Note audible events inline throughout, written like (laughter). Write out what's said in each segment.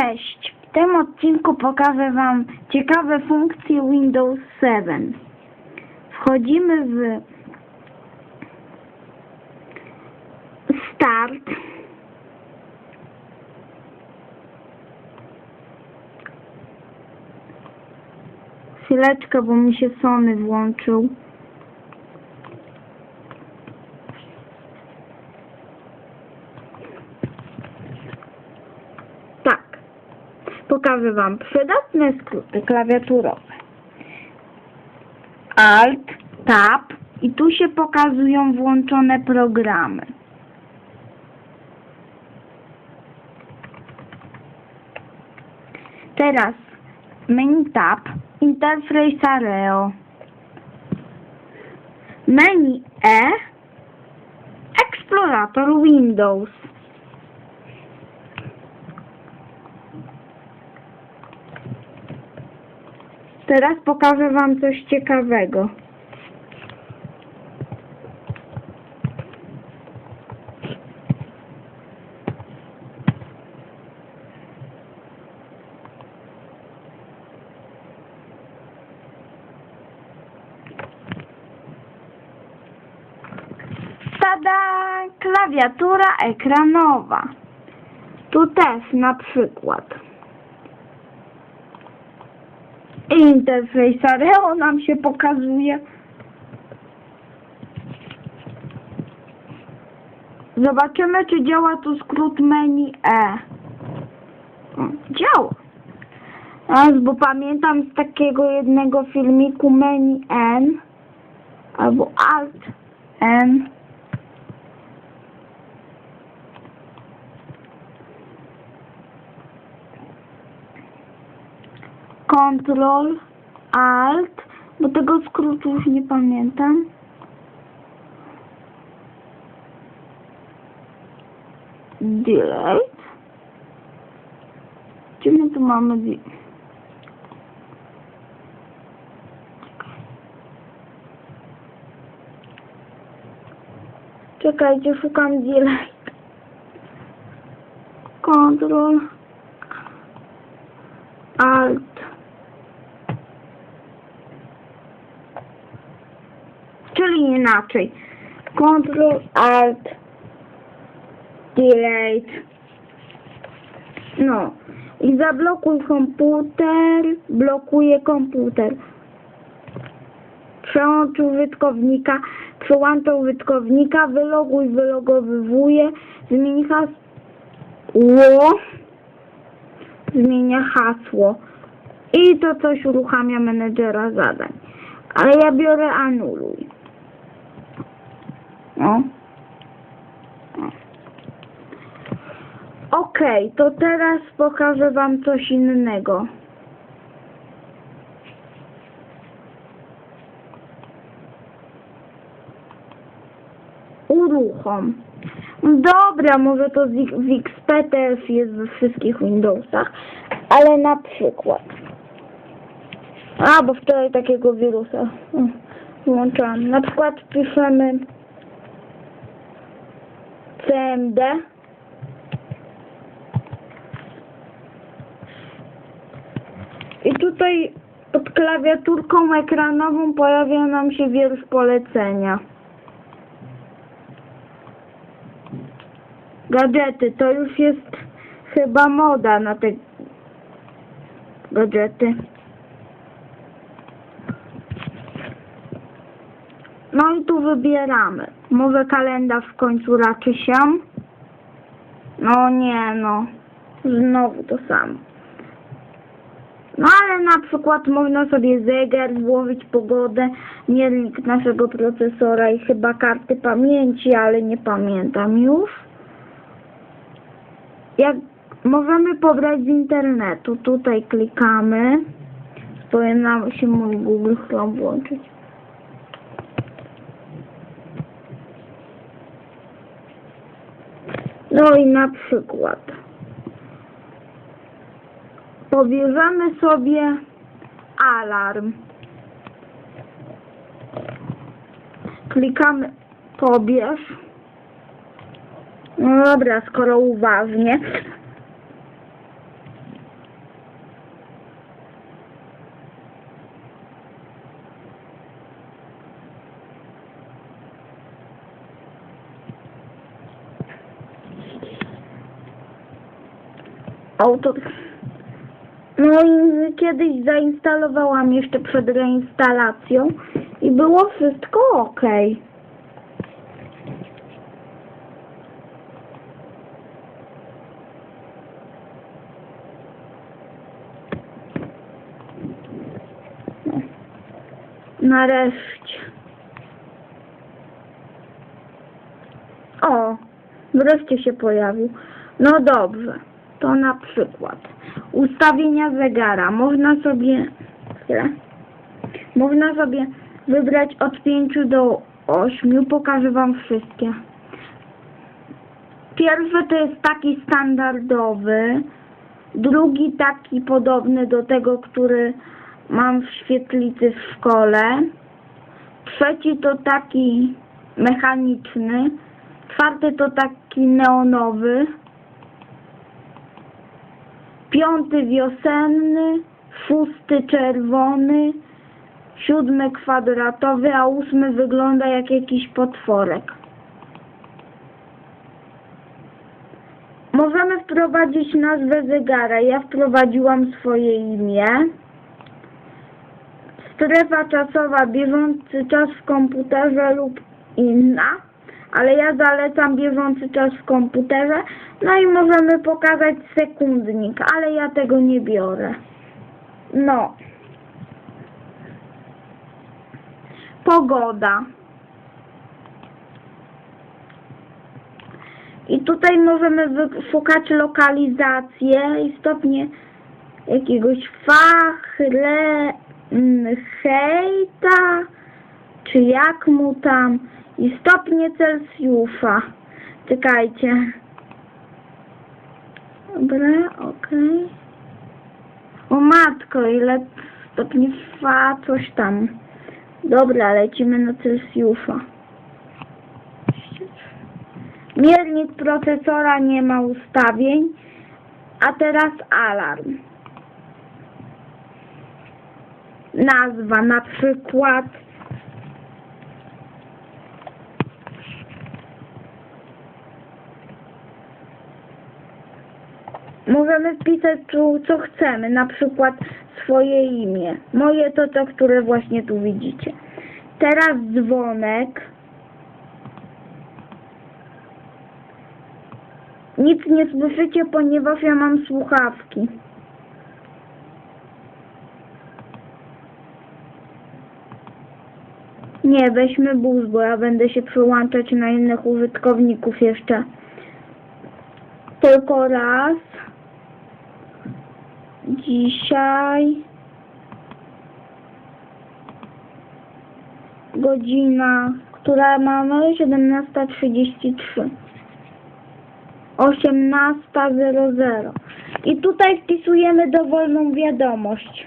Cześć! W tym odcinku pokażę Wam ciekawe funkcje Windows 7. Wchodzimy w Start. Chwileczkę, bo mi się Sony włączył. Tak. Pokażę Wam przydatne skróty klawiaturowe. Alt, Tab i tu się pokazują włączone programy. Teraz menu Tab, Interface Areo. Menu E, Explorator Windows. Teraz pokażę Wam coś ciekawego. Tada! Klawiatura ekranowa. Tu też na przykład. Interfejs Areo nam się pokazuje. Zobaczymy, czy działa tu skrót menu E. Działa. Raz, bo pamiętam z takiego jednego filmiku menu N albo Alt N. Control, Alt, bo tego skrótu już nie pamiętam. Delete. Gdzie my tu mamy Czekajcie, szukam delete. Control, Alt. Inaczej. Ctrl Alt Delete. No. I zablokuj komputer. Blokuje komputer. Przełącz użytkownika. Przełącz użytkownika. Wyloguj, wylogowywuje. Zmień hasło. Zmienia hasło. I to coś uruchamia menedżera zadań. Ale ja biorę anuluj. No. Okej, to teraz pokażę Wam coś innego. Uruchom. Dobra, może to w XP też jest we wszystkich Windowsach, ale na przykład. A, bo wczoraj takiego wirusa mm, włączałam. Na przykład piszemy CMD. I tutaj pod klawiaturką ekranową pojawia nam się wiersz polecenia. Gadżety, to już jest chyba moda na te gadżety. No i tu wybieramy. Może kalendarz w końcu raczy się? No nie no. Znowu to samo. No ale na przykład można sobie zegar włożyć pogodę, miernik naszego procesora i chyba karty pamięci, ale nie pamiętam już. Jak możemy pobrać z internetu, tutaj klikamy. Powinna się mój Google Chrome włączyć. No i na przykład pobierzemy sobie alarm. Klikamy pobierz. No dobra, skoro uważnie. Auto. No i kiedyś zainstalowałam jeszcze przed reinstalacją i było wszystko ok. Nareszcie. O, wreszcie się pojawił. No dobrze, to na przykład ustawienia zegara. Można sobie, chwilę, można sobie wybrać od 5 do 8. Pokażę Wam wszystkie. Pierwszy to jest taki standardowy, drugi taki podobny do tego, który mam w świetlicy w szkole. Trzeci to taki mechaniczny. Czwarty to taki neonowy. Piąty wiosenny. Szósty czerwony. Siódmy kwadratowy, a ósmy wygląda jak jakiś potworek. Możemy wprowadzić nazwę zegara. Ja wprowadziłam swoje imię. Strefa czasowa, bieżący czas w komputerze lub inna, ale ja zalecam bieżący czas w komputerze. No i możemy pokazać sekundnik, ale ja tego nie biorę. No. Pogoda. I tutaj możemy wyszukać lokalizację i stopnie jakiegoś fachre, mm, hejta, czy jak mu tam, i stopnie Celsjusza. Czekajcie. Dobra, okej. O matko, ile stopni fa, coś tam. Dobra, lecimy na Celsjusza. Miernik procesora nie ma ustawień, a teraz alarm. Nazwa na przykład Możemy wpisać tu co chcemy, na przykład swoje imię. Moje to to, które właśnie tu widzicie. Teraz dzwonek. Nic nie słyszycie, ponieważ ja mam słuchawki. Nie, weźmy bus, bo ja będę się przyłączać na innych użytkowników jeszcze. Tylko raz. Dzisiaj. Godzina, która mamy 17.33. 18.00. I tutaj wpisujemy dowolną wiadomość.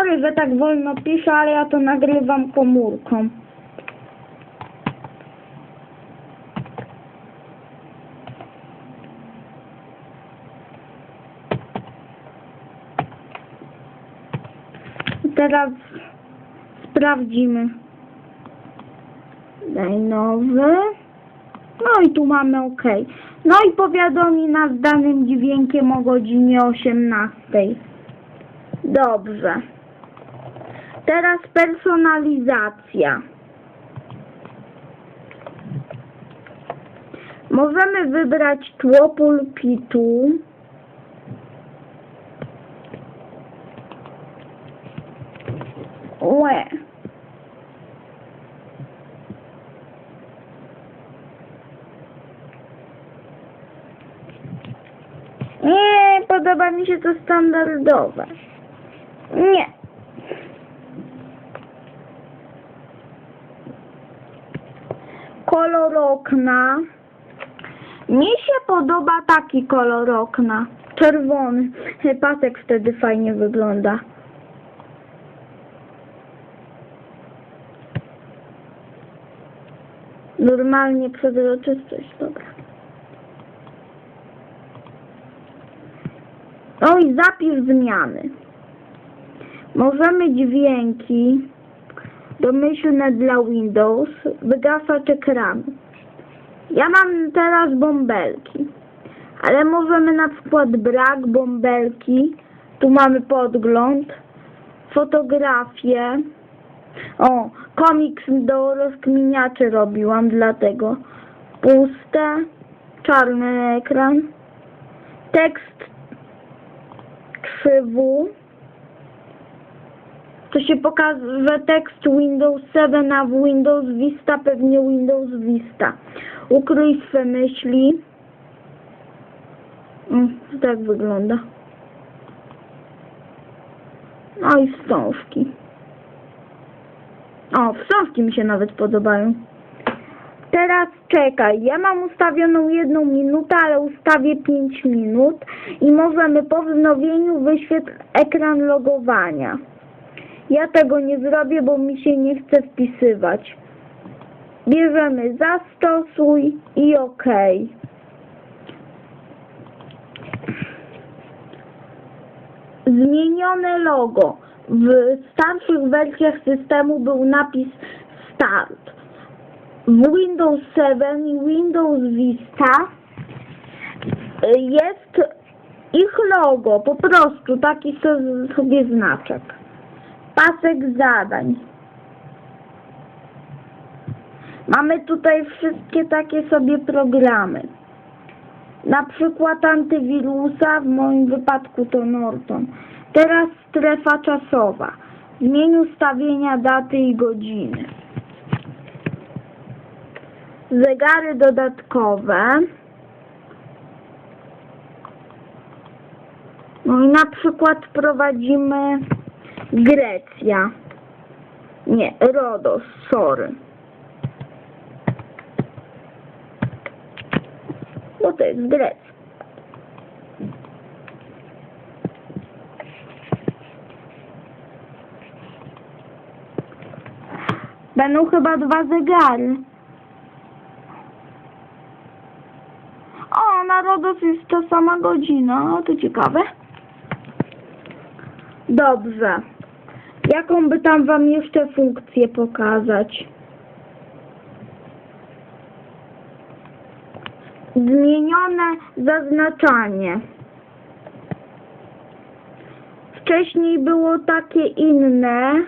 Sorry, że tak wolno piszę, ale ja to nagrywam komórką. Teraz sprawdzimy. Daj nowy. No i tu mamy OK. No i powiadomi nas danym dźwiękiem o godzinie 18. Dobrze. Teraz personalizacja. Możemy wybrać tło pulpitu. Łe. Nie, podoba mi się to standardowe. Nie. Kolor okna. Mi się podoba taki kolor okna. Czerwony. Pasek wtedy fajnie wygląda. Normalnie przezroczystość, dobra. I zapis zmiany. Możemy dźwięki domyślne dla Windows, wygasacz ekranu. Ja mam teraz bąbelki, ale możemy na przykład brak bąbelki, tu mamy podgląd, fotografię, o, komiks do rozkminiaczy robiłam, dlatego puste, czarny ekran, tekst krzywu, to się pokaże tekst Windows 7, a w Windows Vista pewnie Windows Vista. Ukryj swe myśli. Mm, tak wygląda. No i wstążki. O, wstążki mi się nawet podobają. Teraz czekaj, ja mam ustawioną jedną minutę, ale ustawię 5 minut i możemy po wznowieniu wyświetl ekran logowania. Ja tego nie zrobię, bo mi się nie chce wpisywać. Bierzemy zastosuj i OK. Zmienione logo. W starszych wersjach systemu był napis Start. W Windows 7 i Windows Vista jest ich logo, po prostu taki so- sobie znaczek. Pasek zadań. Mamy tutaj wszystkie takie sobie programy. Na przykład antywirusa, w moim wypadku to Norton. Teraz strefa czasowa. Zmień ustawienia daty i godziny. Zegary dodatkowe. No i na przykład prowadzimy Grecja. Nie, Rodos, sorry. Bo to jest Grecja. Będą chyba dwa zegary. O, na Rodos jest ta sama godzina. To ciekawe. Dobrze. Jaką by tam wam jeszcze funkcję pokazać? Zmienione zaznaczanie. Wcześniej było takie inne,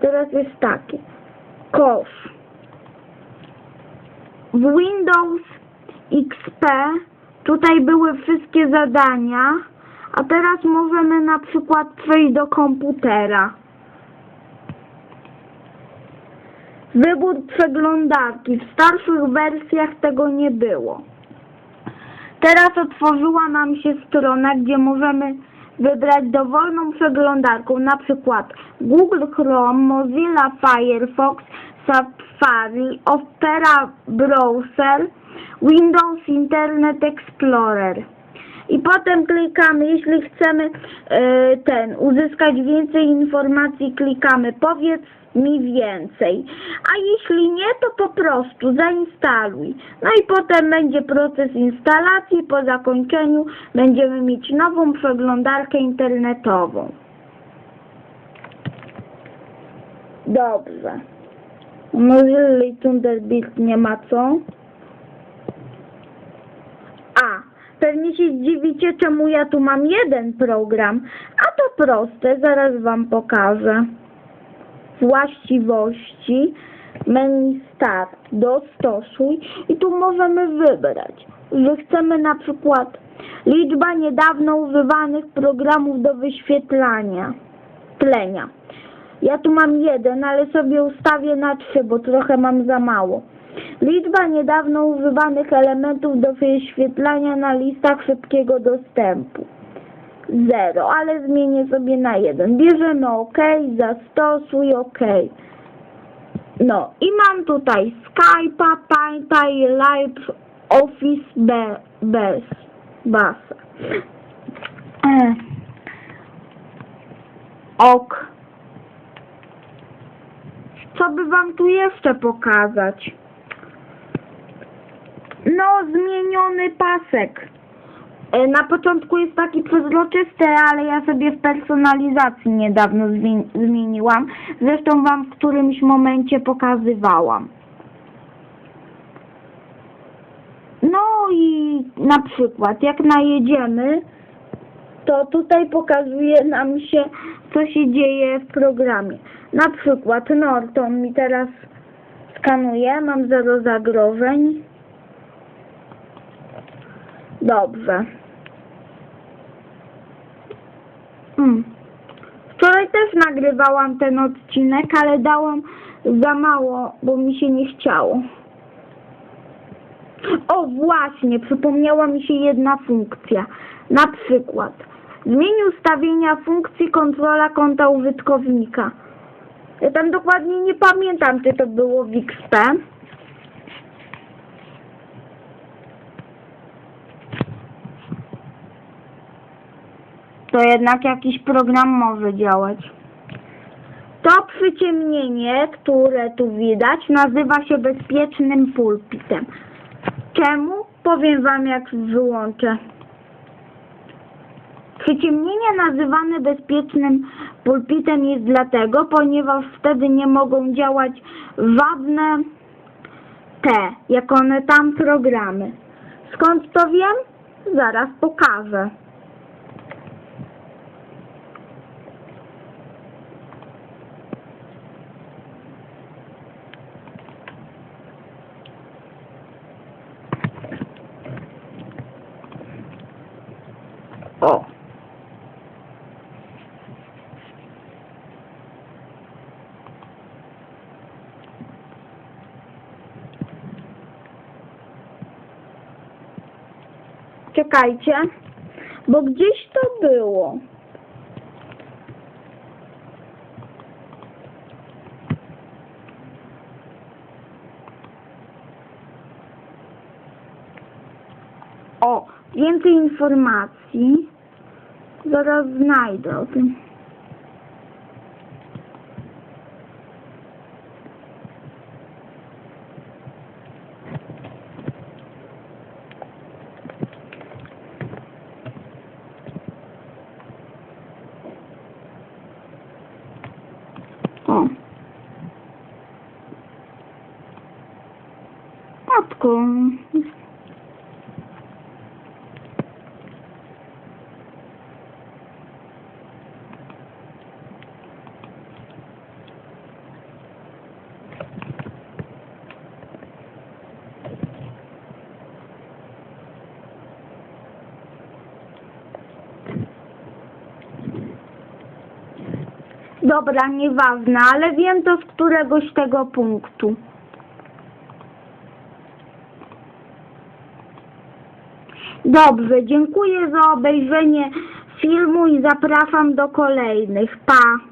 teraz jest takie. Kosz. W Windows XP tutaj były wszystkie zadania, a teraz możemy na przykład przejść do komputera. Wybór przeglądarki. W starszych wersjach tego nie było. Teraz otworzyła nam się strona, gdzie możemy wybrać dowolną przeglądarką, na przykład Google Chrome, Mozilla Firefox, Safari, Opera Browser, Windows Internet Explorer. I potem klikamy, jeśli chcemy e, ten uzyskać więcej informacji, klikamy powiedz mi więcej. A jeśli nie, to po prostu zainstaluj. No i potem będzie proces instalacji. Po zakończeniu będziemy mieć nową przeglądarkę internetową. Dobrze. Mozilla i Thunderbird nie ma co. A, pewnie się zdziwicie, czemu ja tu mam jeden program. A to proste, zaraz wam pokażę. Właściwości, menu start, dostosuj i tu możemy wybrać, że chcemy na przykład liczba niedawno używanych programów do wyświetlania, tlenia. Ja tu mam jeden, ale sobie ustawię na trzy, bo trochę mam za mało. Liczba niedawno używanych elementów do wyświetlania na listach szybkiego dostępu. Zero, ale zmienię sobie na jeden. Bierzemy OK, zastosuj OK. No i mam tutaj Skype'a, Paint'a Live Office be, bez basa. (clears throat) Ok. Co by wam tu jeszcze pokazać? No, zmieniony pasek. E, Na początku jest taki przezroczysty, ale ja sobie w personalizacji niedawno zmi- zmieniłam. Zresztą wam w którymś momencie pokazywałam. No i na przykład jak najedziemy, to tutaj pokazuje nam się, co się dzieje w programie. Na przykład Norton mi teraz skanuje, mam zero zagrożeń. Dobrze. Mm. Wczoraj też nagrywałam ten odcinek, ale dałam za mało, bo mi się nie chciało. O właśnie, przypomniała mi się jedna funkcja. Na przykład zmień ustawienia funkcji kontrola konta użytkownika. Ja tam dokładnie nie pamiętam, czy to było w XP. To jednak jakiś program może działać. To przyciemnienie, które tu widać, nazywa się bezpiecznym pulpitem. Czemu? Powiem Wam jak wyłączę. Przyciemnienie nazywane bezpiecznym pulpitem jest dlatego, ponieważ wtedy nie mogą działać żadne te, jak one tam programy. Skąd to wiem? Zaraz pokażę. O. Czekajcie, bo gdzieś to było. O, więcej informacji. Zaraz znajdę o tym. O. Matko. Dobra, nieważne, ale wiem to z któregoś tego punktu. Dobrze, dziękuję za obejrzenie filmu i zapraszam do kolejnych. Pa!